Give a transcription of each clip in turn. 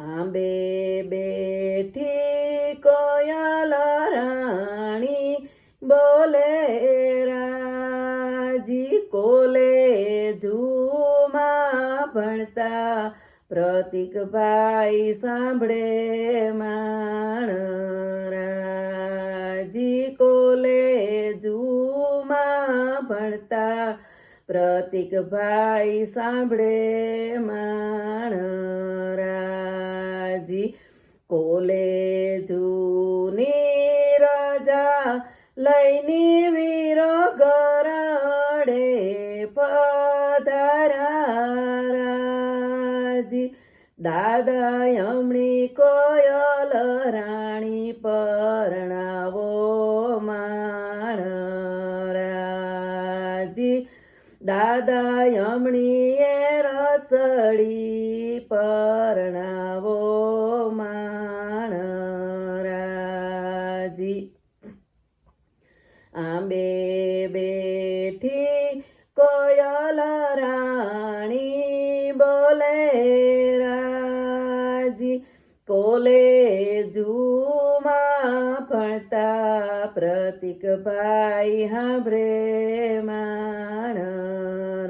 આંબે બેઠી કોયલા રાણી બોલે, રાજી કોલે જુમાં ભણતા પ્રતિકભાઈ સાંભળે માણ. રાજી કોલે જુમાં ભણતા પ્રતિકભાઈ સાંભળે માણરાજી. કોલે જૂની રજા લઈને વીરો ગરડે પધારાજી દાદા યમણી કોયલ દાદા યમણીએ રસડી પરણાવો માણ રાજી આંબે બેઠી કોયલ રાણી બોલે રાજી. કોલે જુમાં ભણતા પ્રતિકભાઈ હાંભળે માણ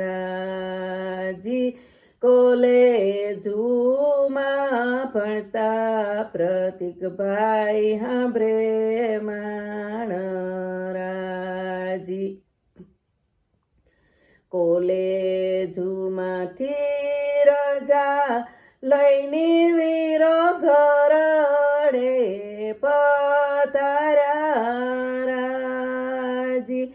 રાજી કોલે જુમાં ભણતા પ્રતિકભાઈ હાંભળે માણ રાજી કોલેજુમાંથી રજા લઈને વીરો ઘરડે પધારાજી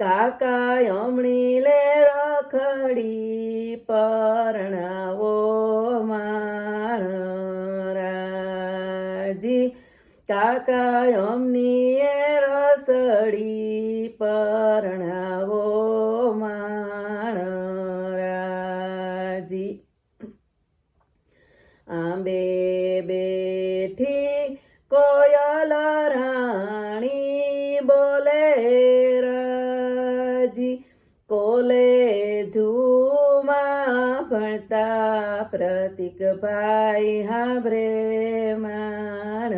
કાકા યમણી લે રખડી પરણાવો માણ રાજી કાકા યમની રસડી પરણાવો કોલે જુમાં ભણતા પ્રતિકભાઈ હાંભળે માણ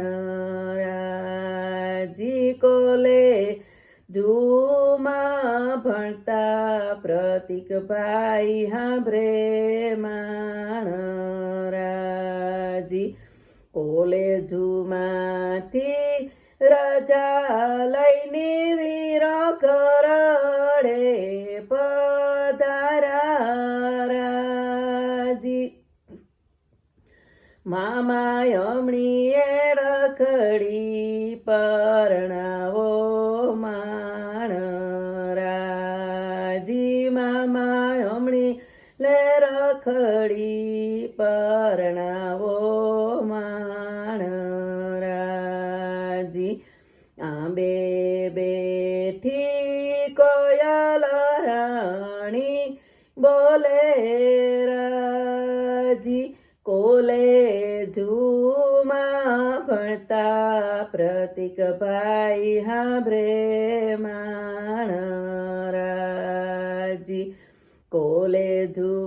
રાજી કોલે ઝૂમાં ભણતા પ્રતિકભાઈ હાંભળે માણ રાજી કોલેજુમાંથી રજા લઈને વીર કરડે મામા યમણીએ રખડી પરણાવો માણ રાજી મામા યમણી લે રખડી પરણાવો માણ રાજી. આંબે બેઠી કોયલ રાણી બોલે રાજી કોલે ઝૂમાં ભણતા પ્રતિકભાઈ હાંભળે માણ રાજી કોલેજુમાંથી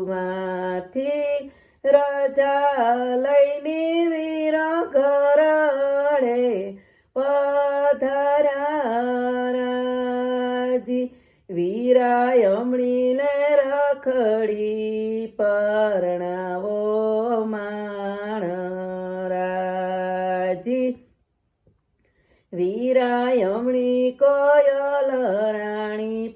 રજા લઈને પધારાજી વીરા યમણીને રખડી પરણાવો માણ રાજી. વીરા યમણી કોયલ રાણી